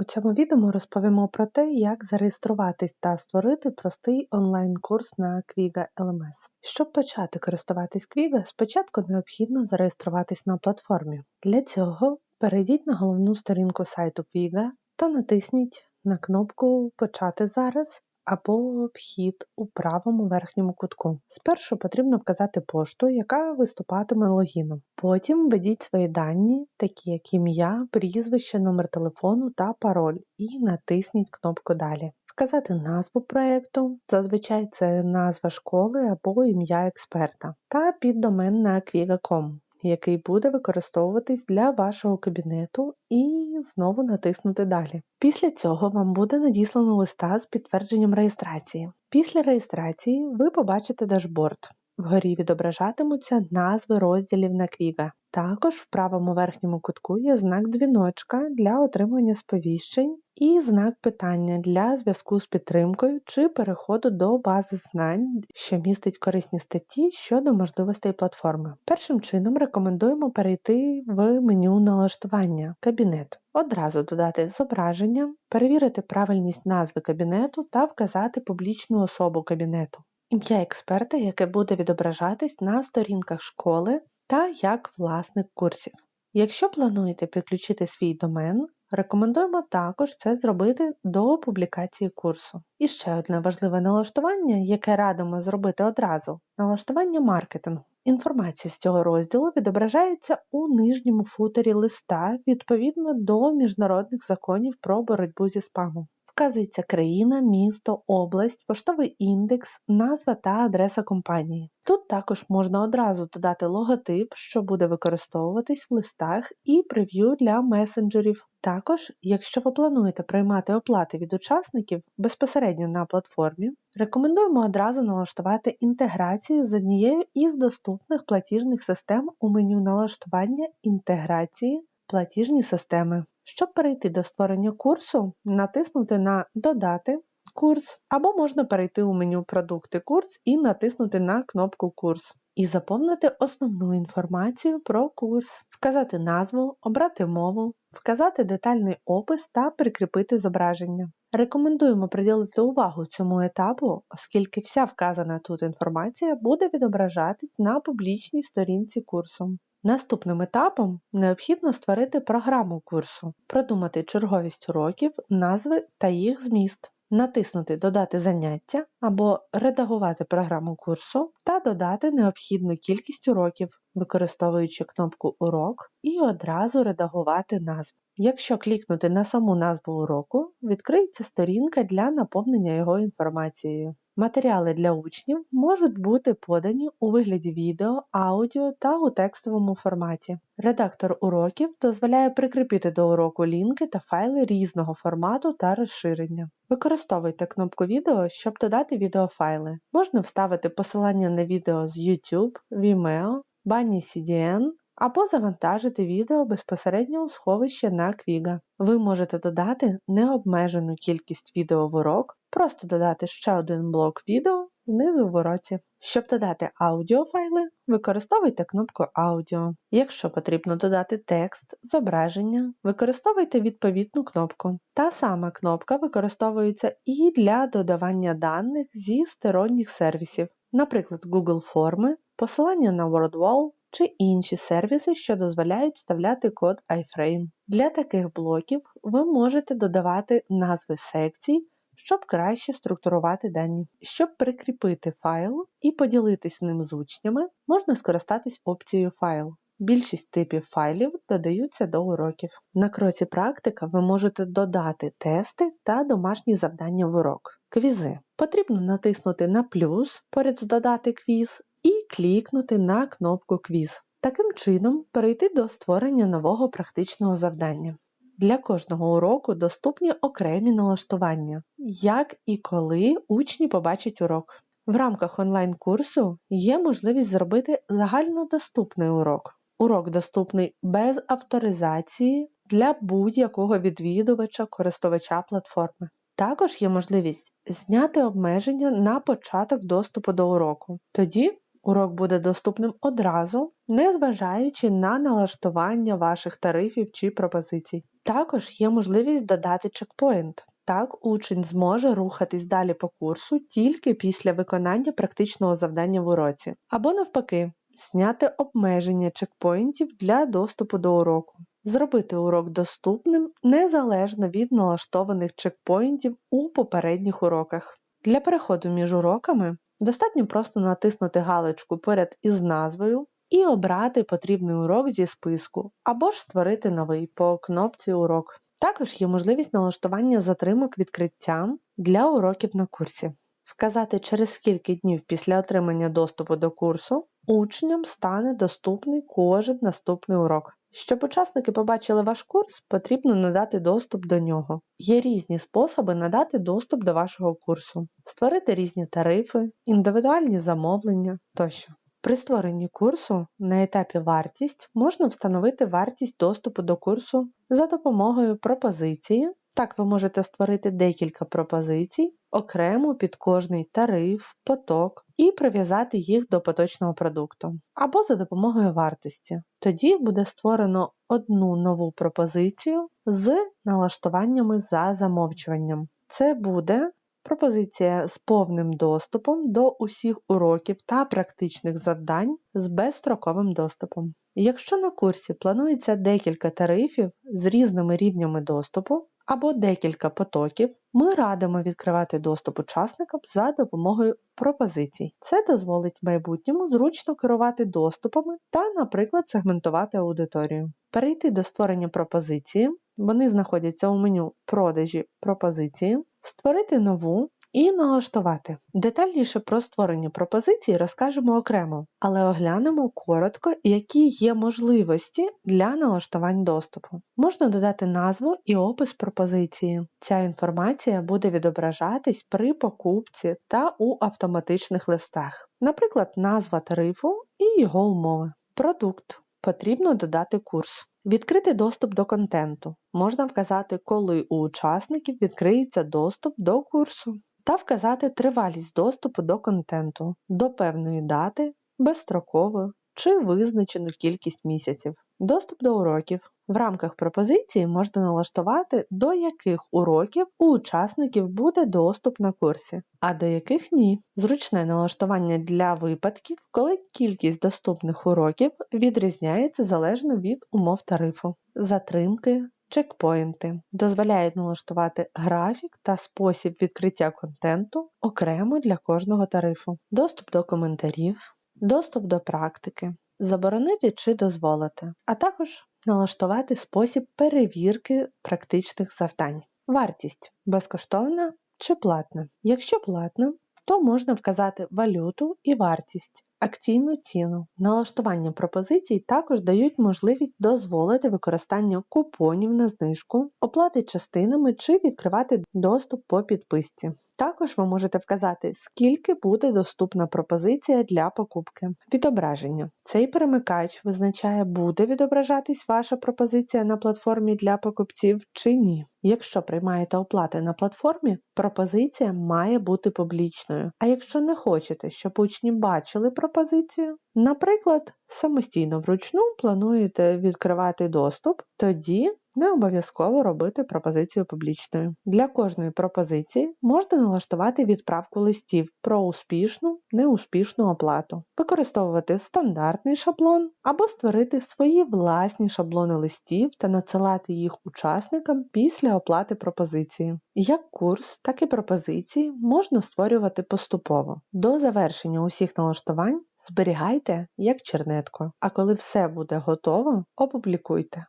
У цьому відео ми розповімо про те, як зареєструватись та створити простий онлайн-курс на Quiga LMS. Щоб почати користуватись Quiga, спочатку необхідно зареєструватись на платформі. Для цього перейдіть на головну сторінку сайту Quiga та натисніть на кнопку Почати зараз або вхід у правому верхньому кутку. Спершу потрібно вказати пошту, яка виступатиме логіном. Потім введіть свої дані, такі як ім'я, прізвище, номер телефону та пароль, і натисніть кнопку Далі. Вказати назву проєкту, зазвичай це назва школи або ім'я експерта, та піддомен на Quiga.com який буде використовуватись для вашого кабінету, і знову натиснути Далі. Після цього вам буде надіслано листа з підтвердженням реєстрації. Після реєстрації ви побачите дашборд. Вгорі відображатимуться назви розділів на Quiga. Також в правому верхньому кутку є знак дзвіночка для отримання сповіщень і знак питання для зв'язку з підтримкою чи переходу до бази знань, що містить корисні статті щодо можливостей платформи. Першим чином рекомендуємо перейти в меню налаштування кабінет. Одразу додати зображення, перевірити правильність назви кабінету та вказати публічну особу кабінету. Ім'я експерта, яке буде відображатись на сторінках школи та як власник курсів. Якщо плануєте підключити свій домен, рекомендуємо також це зробити до публікації курсу. І ще одне важливе налаштування, яке радимо зробити одразу налаштування маркетингу. Інформація з цього розділу відображається у нижньому футері листа відповідно до міжнародних законів про боротьбу зі спамом. Вказується країна, місто, область, поштовий індекс, назва та адреса компанії. Тут також можна одразу додати логотип, що буде використовуватись в листах, і прев'ю для месенджерів. Також, якщо ви плануєте приймати оплати від учасників безпосередньо на платформі, рекомендуємо одразу налаштувати інтеграцію з однією із доступних платіжних систем у меню налаштування інтеграції платіжні системи. Щоб перейти до створення курсу, натиснути на Додати курс, або можна перейти у меню Продукти курс і натиснути на кнопку Курс. І заповнити основну інформацію про курс, вказати назву, обрати мову, вказати детальний опис та прикріпити зображення. Рекомендуємо приділити увагу цьому етапу, оскільки вся вказана тут інформація буде відображатись на публічній сторінці курсу. Наступним етапом необхідно створити програму курсу, продумати черговість уроків, назви та їх зміст, натиснути Додати заняття або редагувати програму курсу та додати необхідну кількість уроків, використовуючи кнопку Урок і одразу редагувати назву. Якщо клікнути на саму назву уроку, відкриється сторінка для наповнення його інформацією. Матеріали для учнів можуть бути подані у вигляді відео, аудіо та у текстовому форматі. Редактор уроків дозволяє прикріпити до уроку лінки та файли різного формату та розширення. Використовуйте кнопку відео, щоб додати відеофайли. Можна вставити посилання на відео з YouTube, Vimeo, Bunny CDN або завантажити відео безпосередньо у сховище на Quiga. Ви можете додати необмежену кількість відео в урок, просто додати ще один блок відео знизу в уроці. Щоб додати аудіофайли, використовуйте кнопку Аудіо. Якщо потрібно додати текст, зображення, використовуйте відповідну кнопку. Та сама кнопка використовується і для додавання даних зі сторонніх сервісів, наприклад, Google Форми, посилання на WordWall, чи інші сервіси, що дозволяють вставляти код iFrame. Для таких блоків ви можете додавати назви секцій, щоб краще структурувати дані. Щоб прикріпити файл і поділитись ним з учнями, можна скористатись опцією файл. Більшість типів файлів додаються до уроків. На кроці практика ви можете додати тести та домашні завдання в урок. Квізи. Потрібно натиснути на плюс поряд з додати квіз клікнути на кнопку Квіз. Таким чином перейти до створення нового практичного завдання. Для кожного уроку доступні окремі налаштування, як і коли учні побачать урок. В рамках онлайн-курсу є можливість зробити загальнодоступний урок. Урок доступний без авторизації для будь-якого відвідувача користувача платформи. Також є можливість зняти обмеження на початок доступу до уроку. Тоді Урок буде доступним одразу, незважаючи на налаштування ваших тарифів чи пропозицій. Також є можливість додати чекпоінт. Так, учень зможе рухатись далі по курсу тільки після виконання практичного завдання в уроці, або навпаки, зняти обмеження чекпоінтів для доступу до уроку, зробити урок доступним незалежно від налаштованих чекпоінтів у попередніх уроках. Для переходу між уроками достатньо просто натиснути галочку поряд із назвою і обрати потрібний урок зі списку, або ж створити новий по кнопці Урок. Також є можливість налаштування затримок відкриттям для уроків на курсі. Вказати, через скільки днів після отримання доступу до курсу учням стане доступний кожен наступний урок. Щоб учасники побачили ваш курс, потрібно надати доступ до нього. Є різні способи надати доступ до вашого курсу, створити різні тарифи, індивідуальні замовлення тощо. При створенні курсу на етапі вартість можна встановити вартість доступу до курсу за допомогою пропозиції. Так ви можете створити декілька пропозицій окремо під кожний тариф, поток і прив'язати їх до поточного продукту, або за допомогою вартості. Тоді буде створено одну нову пропозицію з налаштуваннями за замовчуванням. Це буде пропозиція з повним доступом до усіх уроків та практичних завдань з безстроковим доступом. Якщо на курсі планується декілька тарифів з різними рівнями доступу або декілька потоків, ми радимо відкривати доступ учасникам за допомогою пропозицій. Це дозволить в майбутньому зручно керувати доступами та, наприклад, сегментувати аудиторію. Перейти до створення пропозиції, вони знаходяться у меню продажі пропозиції, створити нову і налаштувати. Детальніше про створення пропозицій розкажемо окремо, але оглянемо коротко, які є можливості для налаштувань доступу. Можна додати назву і опис пропозиції. Ця інформація буде відображатись при покупці та у автоматичних листах, наприклад, назва тарифу і його умови. Продукт. Потрібно додати курс. Відкрити доступ до контенту. Можна вказати, коли у учасників відкриється доступ до курсу, та вказати тривалість доступу до контенту до певної дати, безстроково чи визначену кількість місяців. Доступ до уроків. В рамках пропозиції можна налаштувати, до яких уроків у учасників буде доступ на курсі, а до яких ні. Зручне налаштування для випадків, коли кількість доступних уроків відрізняється залежно від умов тарифу, затримки, чекпоінти, дозволяють налаштувати графік та спосіб відкриття контенту окремо для кожного тарифу, доступ до коментарів, доступ до практики, заборонити чи дозволити, а також налаштувати спосіб перевірки практичних завдань. Вартість безкоштовна чи платна. Якщо платна, то можна вказати валюту і вартість, акційну ціну. Налаштування пропозицій також дають можливість дозволити використання купонів на знижку, оплати частинами чи відкривати доступ по підписці. Також ви можете вказати, скільки буде доступна пропозиція для покупки. Відображення. Цей перемикач визначає, буде відображатись ваша пропозиція на платформі для покупців чи ні. Якщо приймаєте оплати на платформі, пропозиція має бути публічною. А якщо не хочете, щоб учні бачили пропозицію, наприклад, самостійно вручну плануєте відкривати доступ, тоді не обов'язково робити пропозицію публічною. Для кожної пропозиції можна налаштувати відправку листів про успішну, неуспішну оплату, використовувати стандартний шаблон або створити свої власні шаблони листів та надсилати їх учасникам після оплати пропозиції. Як курс, так і пропозиції можна створювати поступово. До завершення усіх налаштувань зберігайте як чернетку, а коли все буде готово, опублікуйте.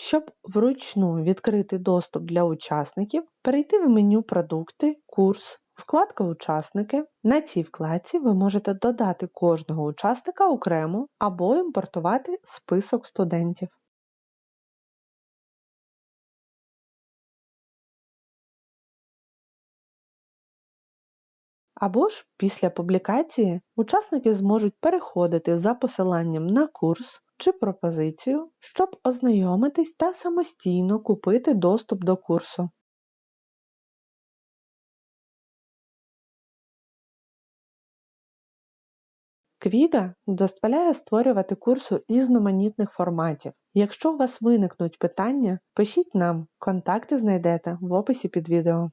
Щоб вручну відкрити доступ для учасників, перейти в меню Продукти, Курс, вкладка Учасники. На цій вкладці ви можете додати кожного учасника окремо або імпортувати список студентів. Або ж після публікації учасники зможуть переходити за посиланням на курс чи пропозицію, щоб ознайомитись та самостійно купити доступ до курсу. Квіга дозволяє створювати курси різноманітних форматів. Якщо у вас виникнуть питання, пишіть нам, контакти знайдете в описі під відео.